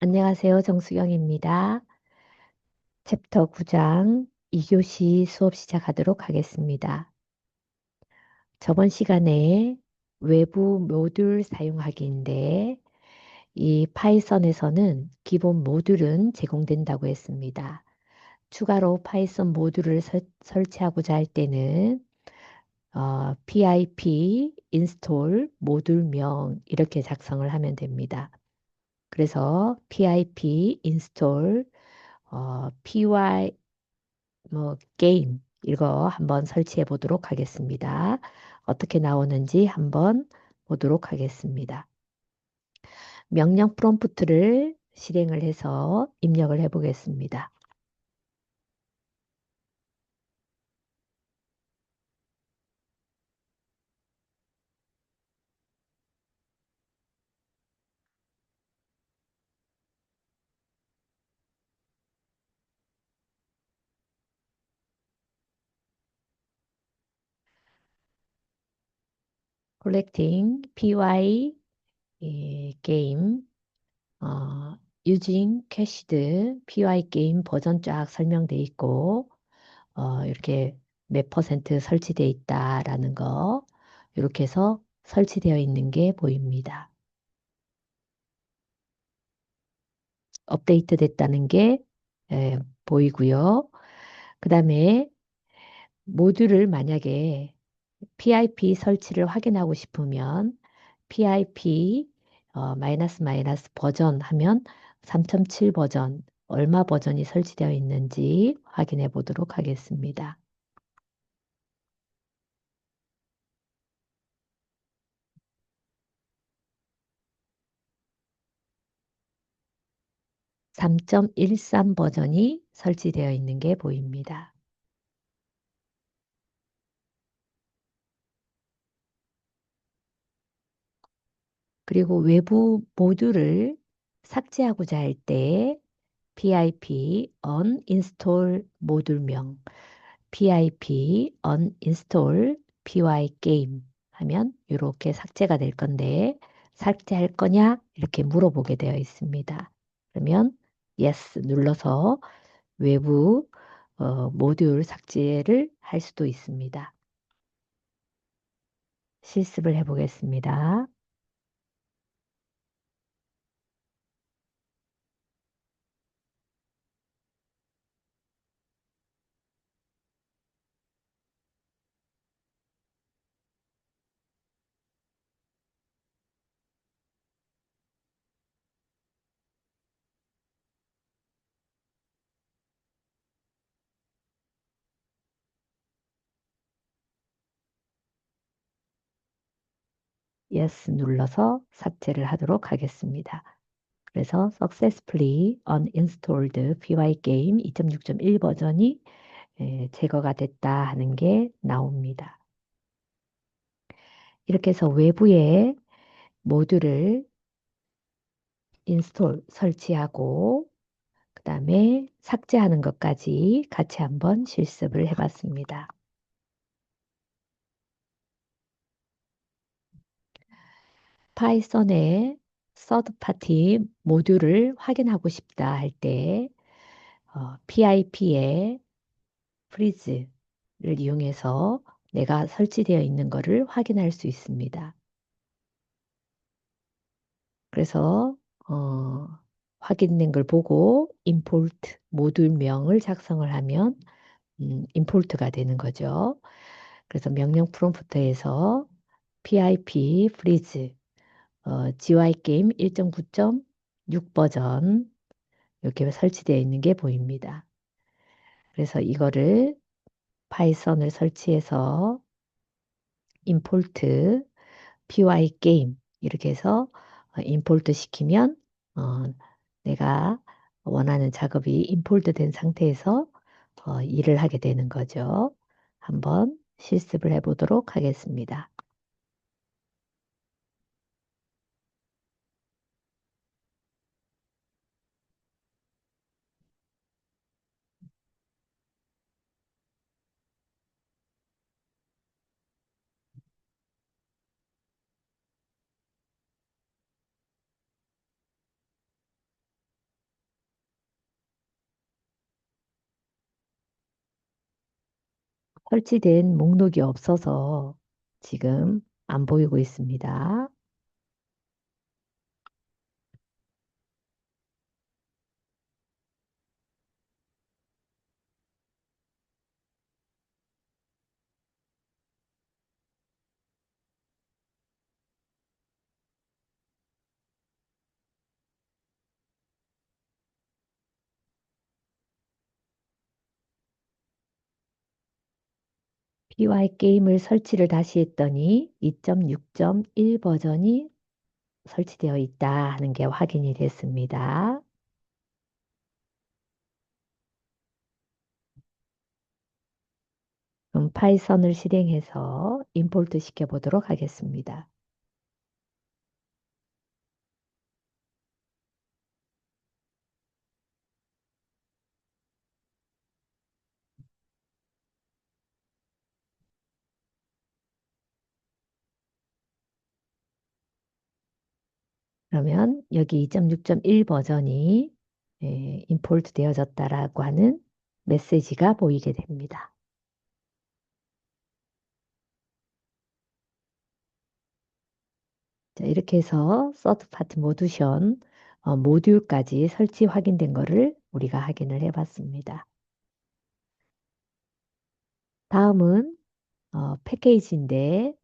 안녕하세요. 정수경입니다. 챕터 9장 2교시 수업 시작하도록 하겠습니다. 저번 시간에 외부 모듈 사용하기인데 이 파이썬에서는 기본 모듈은 제공된다고 했습니다. 추가로 파이썬 모듈을 설, 설치하고자 할 때는 어, pip install 모듈명 이렇게 작성을 하면 됩니다. 그래서 pip install 어, py 뭐 게임 이거 한번 설치해 보도록 하겠습니다. 어떻게 나오는지 한번 보도록 하겠습니다. 명령 프롬프트를 실행을 해서 입력을 해 보겠습니다. Collecting py 예, 게임 어, using cached py 게임 버전 쫙 설명돼 있고 어, 이렇게 몇 퍼센트 설치되어 있다라는 거 이렇게 해서 설치되어 있는 게 보입니다. 업데이트 됐다는 게 예, 보이고요. 그 다음에 모듈을 만약에 PIP 설치를 확인하고 싶으면 PIP 어, 마이너스 마이너스 버전 하면 3.7 버전 얼마 버전이 설치되어 있는지 확인해 보도록 하겠습니다. 3.13 버전이 설치되어 있는 게 보입니다. 그리고 외부 모듈을 삭제하고자 할 때 pip uninstall 모듈명 pip uninstall pygame 하면 이렇게 삭제가 될 건데 삭제할 거냐 이렇게 물어보게 되어 있습니다. 그러면 yes 눌러서 외부 어, 모듈 삭제를 할 수도 있습니다. 실습을 해보겠습니다. Yes 눌러서 삭제를 하도록 하겠습니다. 그래서 successfully uninstalled pygame 2.6.1 버전이 제거가 됐다 하는 게 나옵니다. 이렇게 해서 외부에 모듈을 인스톨 설치하고 그 다음에 삭제하는 것까지 같이 한번 실습을 해봤습니다. 파이썬의 서드 파티 모듈을 확인하고 싶다 할때 어, PIP의 프리즈를 이용해서 내가 설치되어 있는 것을 확인할 수 있습니다. 그래서 어, 확인된 걸 보고 import 모듈명을 작성을 하면 음, 임포트가 되는 거죠. 그래서 명령 프롬프트에서 pip freeze 어, GY 게임 1.9.6 버전 이렇게 설치되어 있는 게 보입니다. 그래서 이거를 파이썬을 설치해서 import py 게임 이렇게 해서 임포트 시키면 어, 내가 원하는 작업이 임포트 된 상태에서 어, 일을 하게 되는 거죠. 한번 실습을 해보도록 하겠습니다. 설치된 목록이 없어서 지금 안 보이고 있습니다. PY 게임을 설치를 다시 했더니 2.6.1 버전이 설치되어 있다 하는 게 확인이 됐습니다. 그럼 파이썬을 실행해서 임포트 시켜 보도록 하겠습니다. 그러면 여기 2.6.1 버전이 예, 임포트 되어졌다라고 하는 메시지가 보이게 됩니다. 자, 이렇게 해서 서드 파트 모두션 어, 모듈까지 설치 확인된 거를 우리가 확인을 해 봤습니다. 다음은 어, 패키지인데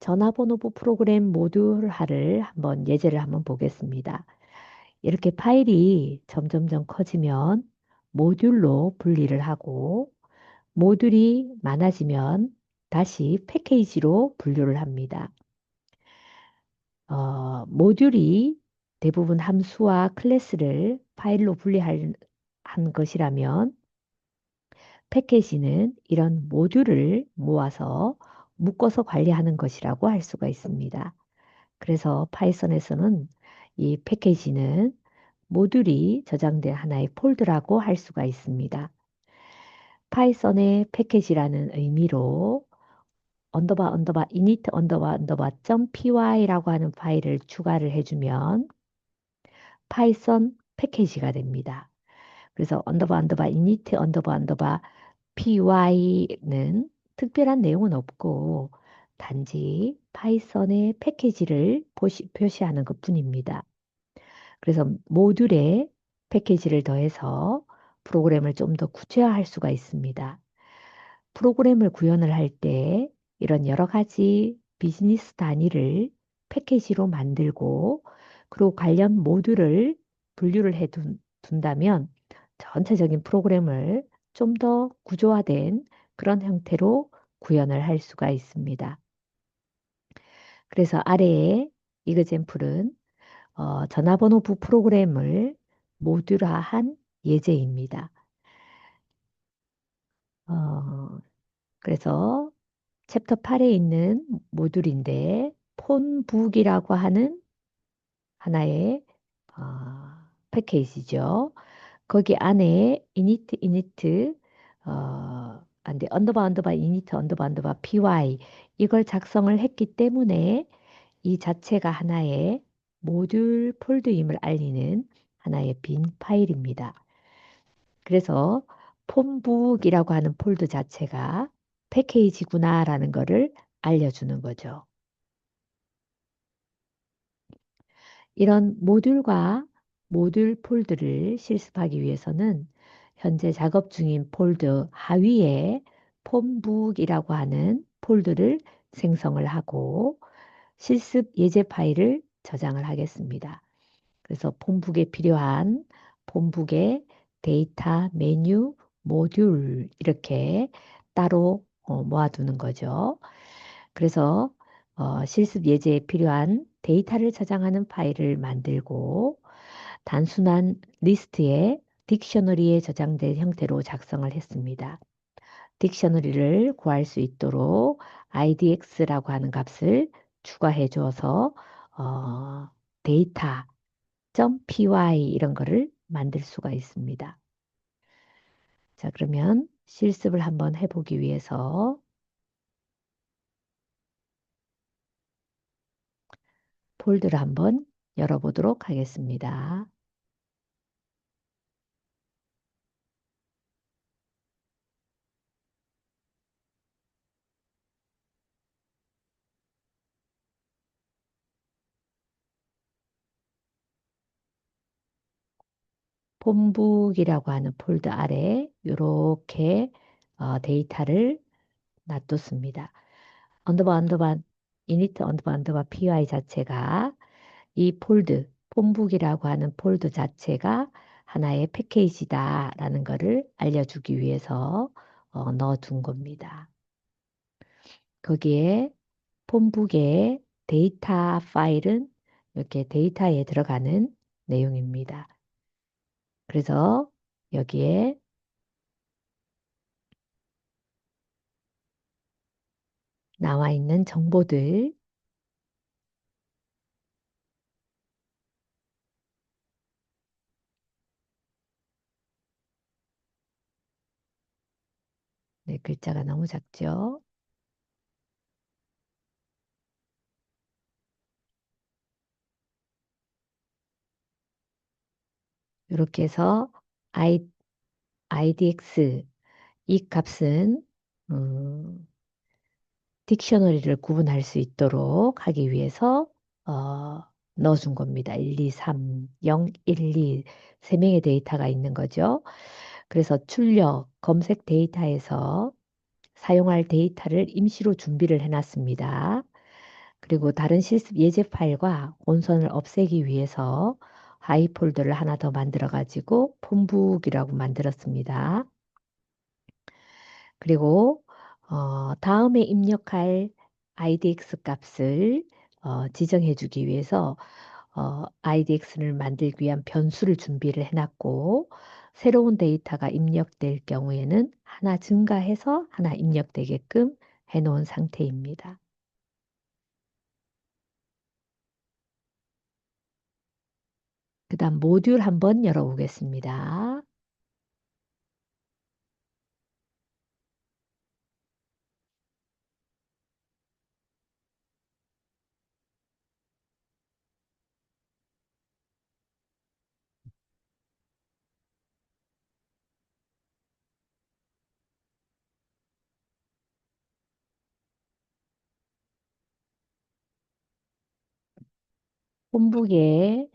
전화번호부 프로그램 모듈화를 한번 예제를 한번 보겠습니다. 이렇게 파일이 점점점 커지면 모듈로 분리를 하고 모듈이 많아지면 다시 패키지로 분류를 합니다. 어, 모듈이 대부분 함수와 클래스를 파일로 분리한 것이라면 패키지는 이런 모듈을 모아서 묶어서 관리하는 것이라고 할 수가 있습니다. 그래서 파이썬에서는 이 패키지는 모듈이 저장된 하나의 폴드라고 할 수가 있습니다. 파이썬의 패키지라는 의미로 언더바 언더바 init 언더바 언더바 .py라고 하는 파일을 추가를 해주면 파이썬 패키지가 됩니다. 그래서 언더바 언더바 init 언더바 언더바 py는 특별한 내용은 없고 단지 파이썬의 패키지를 보시, 표시하는 것 뿐입니다. 그래서 모듈에 패키지를 더해서 프로그램을 좀 더 구체화할 수가 있습니다. 프로그램을 구현을 할 때 이런 여러 가지 비즈니스 단위를 패키지로 만들고 그리고 관련 모듈을 분류를 해 둔다면 전체적인 프로그램을 좀 더 구조화된 그런 형태로 구현을 할 수가 있습니다. 그래서 아래에 이그젠플은 어, 전화번호 부 프로그램을 모듈화한 예제입니다. 어, 그래서 챕터 8에 있는 모듈인데 폰북이라고 하는 하나의 어, 패키지죠. 거기 안에 init init 어, 안 돼 언더바 언더바 init 언더바 언더바 py 이걸 작성을 했기 때문에 이 자체가 하나의 모듈 폴드임을 알리는 하나의 빈 파일입니다. 그래서 폰북이라고 하는 폴드 자체가 패키지구나라는 것을 알려주는 거죠. 이런 모듈과 모듈 폴드를 실습하기 위해서는 현재 작업 중인 폴드 하위에 폰북이라고 하는 폴드를 생성을 하고 실습 예제 파일을 저장을 하겠습니다. 그래서 폰북에 필요한 폰북의 데이터, 메뉴, 모듈 이렇게 따로 어, 모아두는 거죠. 그래서 어, 실습 예제에 필요한 데이터를 저장하는 파일을 만들고 단순한 리스트에 딕셔너리에 저장된 형태로 작성을 했습니다. 딕셔너리를 구할 수 있도록 idx라고 하는 값을 추가해 주어서 어, 데이터.py 이런 거를 만들 수가 있습니다. 자, 그러면 실습을 한번 해보기 위해서 폴드를 한번 열어보도록 하겠습니다. 폰북이라고 하는 폴더 아래 이렇게 어, 데이터를 놔뒀습니다. 언더바 언더바 이니트 언더바 언더바 py 자체가 이 폴드 폰북이라고 하는 폴드 자체가 하나의 패키지다라는 것을 알려주기 위해서 어, 넣어둔 겁니다. 거기에 폰북의 데이터 파일은 이렇게 데이터에 들어가는 내용입니다. 그래서 여기에 나와 있는 정보들 네, 글자가 너무 작죠? 이렇게 해서 I, IDX 이 값은 음, 딕셔너리를 구분할 수 있도록 하기 위해서 어, 넣어준 겁니다. 1, 2, 3, 0, 1, 2, 세 명의 데이터가 있는 거죠. 그래서 출력, 검색 데이터에서 사용할 데이터를 임시로 준비를 해놨습니다. 그리고 다른 실습 예제 파일과 온선을 없애기 위해서 하이 폴더를 하나 더 만들어 가지고 폰북이라고 만들었습니다. 그리고 어, 다음에 입력할 IDX 값을 어, 지정해 주기 위해서 어, IDX를 만들기 위한 변수를 준비를 해놨고 새로운 데이터가 입력될 경우에는 하나 증가해서 하나 입력되게끔 해놓은 상태입니다. 그 다음 모듈 한번 열어보겠습니다. 홈북에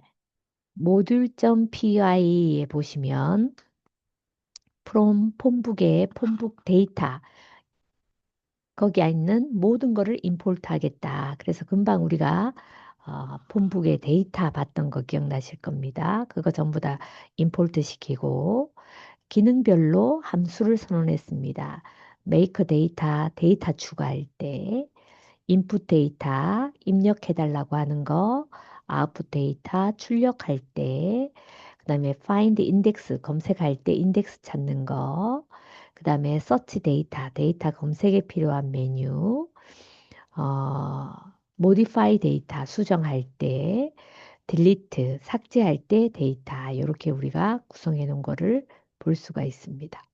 모듈.py에 보시면 from 폰북의 폰북 데이터 거기에 있는 모든 거를 임포트 하겠다. 그래서 금방 우리가 어, 폰북의 데이터 봤던 거 기억나실 겁니다. 그거 전부 다 임포트 시키고 기능별로 함수를 선언했습니다. make 데이터 데이터 추가할 때 인풋 데이터 입력해달라고 하는 거 아웃풋 데이터 출력할 때, 그 다음에 find index 검색할 때 인덱스 찾는 거, 그 다음에 search 데이터, 데이터 검색에 필요한 메뉴, 어, modify 데이터 수정할 때, delete 삭제할 때 데이터 이렇게 우리가 구성해 놓은 거를 볼 수가 있습니다.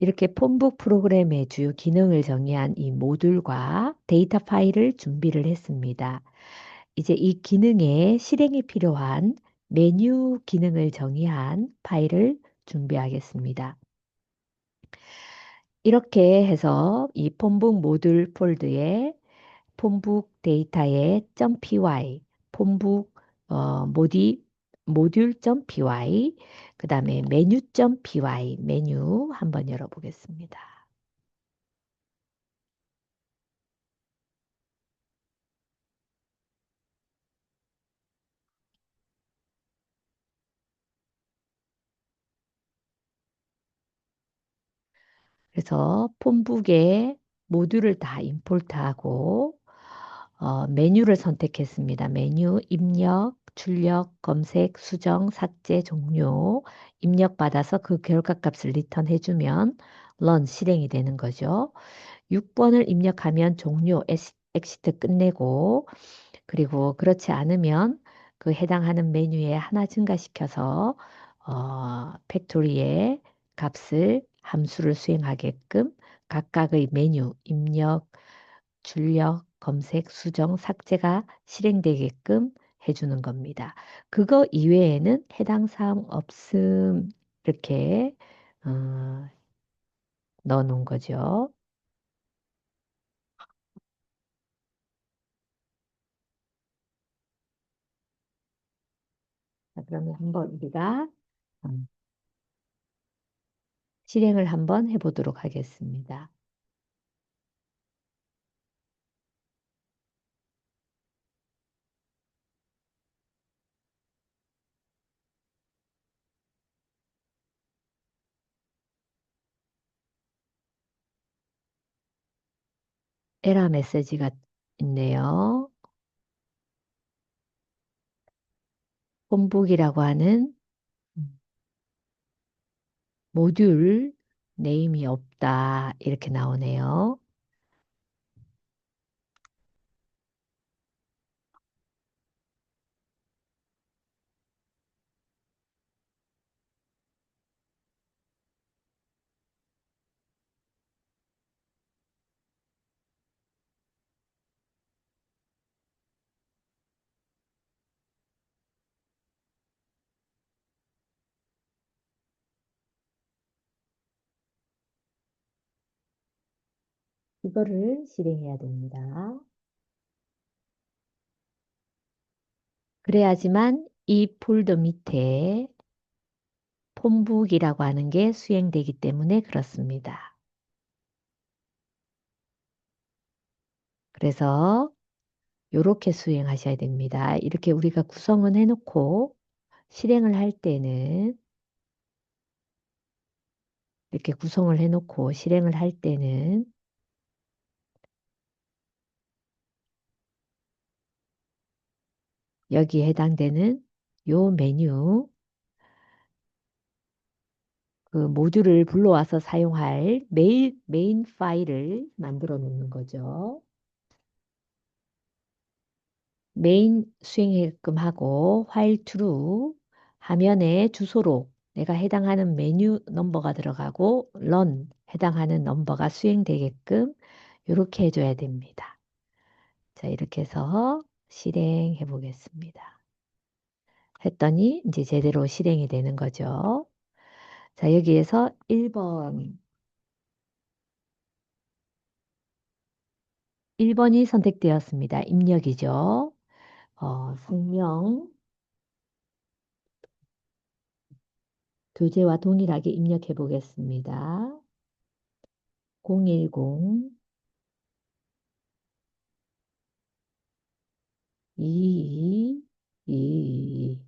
이렇게 폰북 프로그램의 주요 기능을 정의한 이 모듈과 데이터 파일을 준비를 했습니다. 이제 이 기능에 실행이 필요한 메뉴 기능을 정의한 파일을 준비하겠습니다. 이렇게 해서 이 폰북 모듈 폴드에 폰북 데이터의 .py, 폰북 어, 모디 모듈.py, 그 다음에 메뉴.py 메뉴 한번 열어보겠습니다. 그래서 폰북에 모듈을 다 임포트하고 어, 메뉴를 선택했습니다. 메뉴, 입력, 출력, 검색, 수정, 삭제, 종료, 입력받아서 그 결과값을 리턴해주면 런 실행이 되는 거죠. 6번을 입력하면 종료, 엑시트 끝내고 그리고 그렇지 않으면 그 해당하는 메뉴에 하나 증가시켜서 어, 팩토리에 값을 함수를 수행하게끔 각각의 메뉴, 입력, 출력, 검색, 수정, 삭제가 실행되게끔 해주는 겁니다. 그거 이외에는 해당 사항 없음 이렇게 어, 넣어 놓은 거죠. 자, 그러면 한번 우리가 음, 실행을 한번 해보도록 하겠습니다. 에러 메시지가 있네요. 홈북이라고 하는 음, 모듈 네임이 없다. 이렇게 나오네요. 이거를 실행해야 됩니다. 그래야지만 이 폴더 밑에 폰북이라고 하는 게 수행되기 때문에 그렇습니다. 그래서 이렇게 수행하셔야 됩니다. 이렇게 우리가 구성은 해놓고 실행을 할 때는 이렇게 구성을 해놓고 실행을 할 때는 여기에 해당되는 요 메뉴 그 모듈을 불러와서 사용할 메인, 메인 파일을 만들어 놓는 거죠. 메인 수행하게끔 하고 while true 화면에 주소로 내가 해당하는 메뉴 넘버가 들어가고 run 해당하는 넘버가 수행되게끔 이렇게 해줘야 됩니다. 자, 이렇게 해서 실행해 보겠습니다. 했더니 이제 제대로 실행이 되는 거죠. 자, 여기에서 1번 1번이 선택되었습니다. 입력이죠. 어, 성명 교재와 동일하게 입력해 보겠습니다. 010 2 2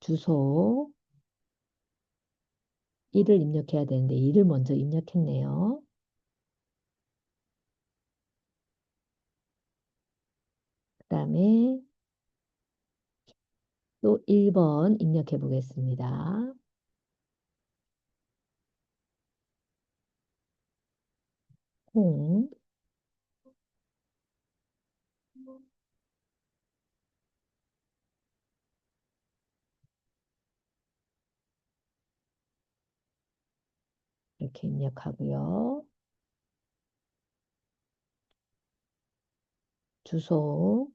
주소 1을 입력해야 되는데 2를 먼저 입력했네요. 그 다음에 또 1번 입력해 보겠습니다. 콩 이렇게 입력하고요. 주소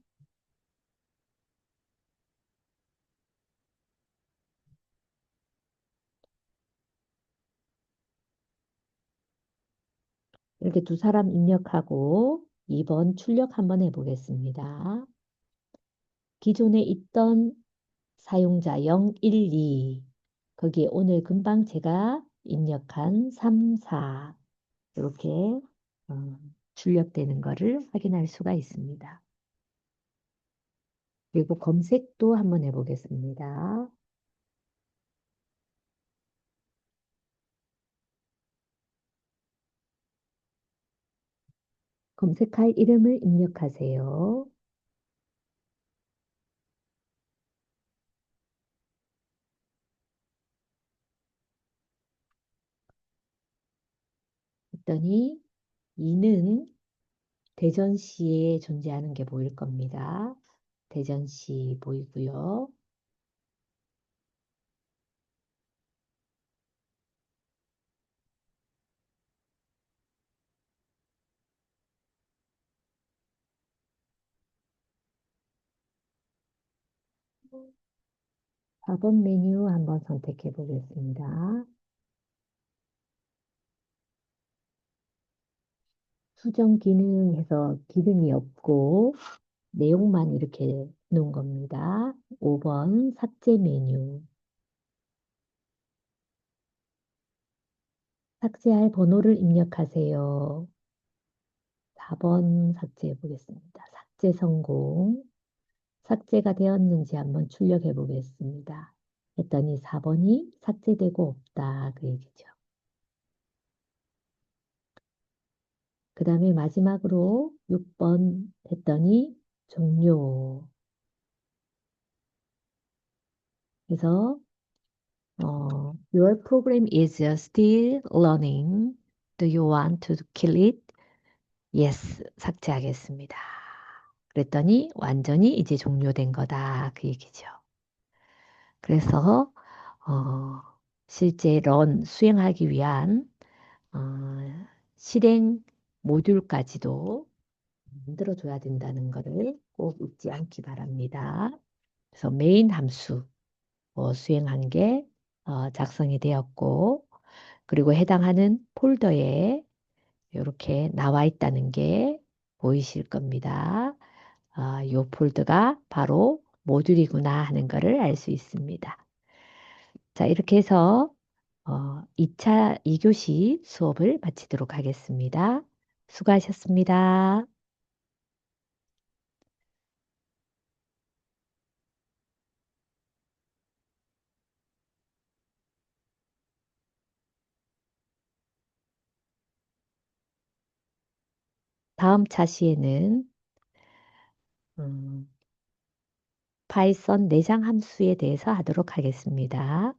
이렇게 두 사람 입력하고 2번 출력 한번 해보겠습니다. 기존에 있던 사용자 012 거기에 오늘 금방 제가 입력한 3, 4 이렇게 어, 출력되는 것을 확인할 수가 있습니다. 그리고 검색도 한번 해보겠습니다. 검색할 이름을 입력하세요. 했더니 이는 대전시에 존재하는 게 보일 겁니다. 대전시 보이고요. 4번 메뉴 한번 선택해 보겠습니다. 수정 기능에서 기능이 없고 내용만 이렇게 놓은 겁니다. 5번 삭제 메뉴. 삭제할 번호를 입력하세요. 4번 삭제해 보겠습니다. 삭제 성공. 삭제가 되었는지 한번 출력해 보겠습니다. 했더니 4번이 삭제되고 없다. 그 얘기죠. 그 다음에 마지막으로 6번 했더니 종료. 그래서 어, Your program is still learning. Do you want to kill it? Yes, 삭제하겠습니다. 그랬더니 완전히 이제 종료된 거다. 그 얘기죠. 그래서 어, 실제 런 수행하기 위한 어, 실행 모듈까지도 만들어 줘야 된다는 것을 꼭 잊지 않기 바랍니다. 그래서 메인 함수 어, 수행한 게 어, 작성이 되었고 그리고 해당하는 폴더에 이렇게 나와 있다는 게 보이실 겁니다. 아, 이 폴더가 바로 모듈이구나 하는 것을 알 수 있습니다. 자, 이렇게 해서 어, 2차 2교시 수업을 마치도록 하겠습니다. 수고하셨습니다. 다음 차시에는 음, 파이썬 내장 함수에 대해서 하도록 하겠습니다.